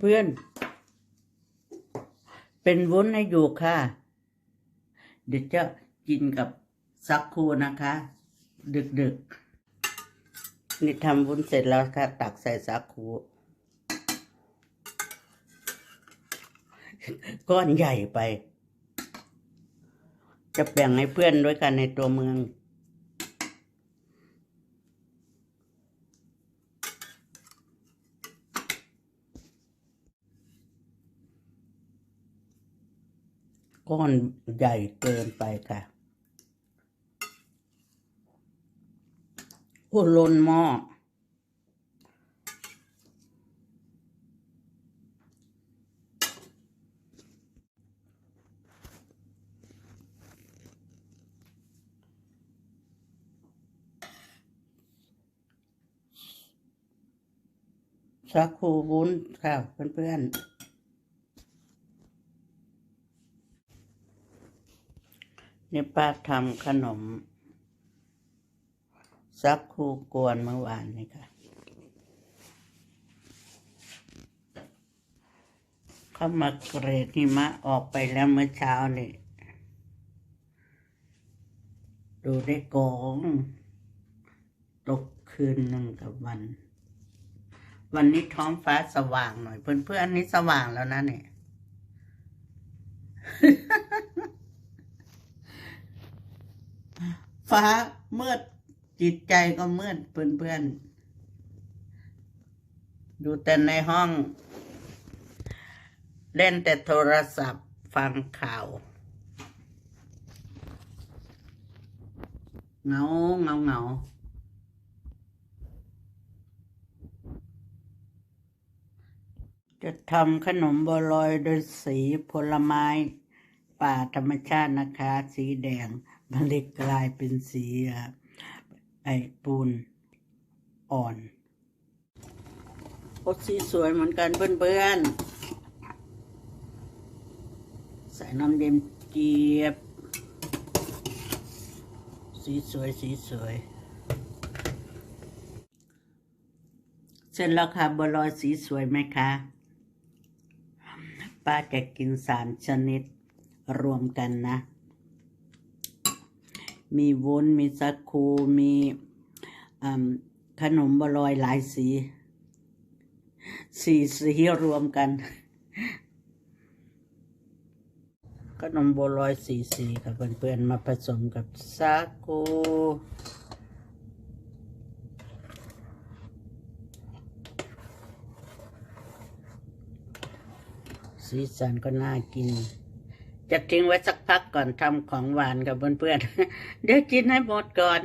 เพื่อนๆ เป็นวุ้นให้อยู่ค่ะ เดี๋ยวจะกินกับซักคูนะคะ ดึกๆนี่ทำวุ้นเสร็จแล้วค่ะ ตักใส่ซักคูก้อนใหญ่ไป จะแบ่งให้เพื่อนด้วยกันในตัวเมือง ก้อนใหญ่เกินไปค่ะโอ้ลนหม้อสาคูวุ้นค่ะเพื่อนๆ นี่ป้าทำขนม ซักคูกวนเมื่อวานนี่ค่ะเข้ามาเกรดหิมะออกไปแล้วเมื่อเช้านี่ดูได้โกงตกคืนหนึ่งกับวัน วันนี้ท้องฟ้าสว่างหน่อย เพื่อนๆนี่สว่างแล้วนะเนี่ย ฟ้ามืดจิตใจก็มืดเพื่อนๆดูแต่ในห้อง เล่นแต่โทรศัพท์ฟังข่าวเงาเงาเงาจะทำขนมบัวลอยโดยสีผลไม้ ป่าธรรมชาตินะคะ สีแดง มันเลยกลายเป็นสีไอปูนอ่อนโอ้สีสวยเหมือนกันเพื่อนๆ ใส่น้ำเย็นเจี๊ยบ สีสวยสีสวย เสร็จแล้วค่ะบัวลอยสีสวยไหมคะป้าจะกินสามชนิดรวมกันนะ มีวุ้น มีสักคูมีขนมบัวลอยหลายสี สีสีรวมกัน ขนมบัวลอยสีสีกับเพื่อนๆมาผสมกับสักคูสีสันก็น่ากิน จะทิ้งไว้สักพักก่อนทำของหวานกับเพื่อนๆ เดี๋ยวกินให้หมดก่อน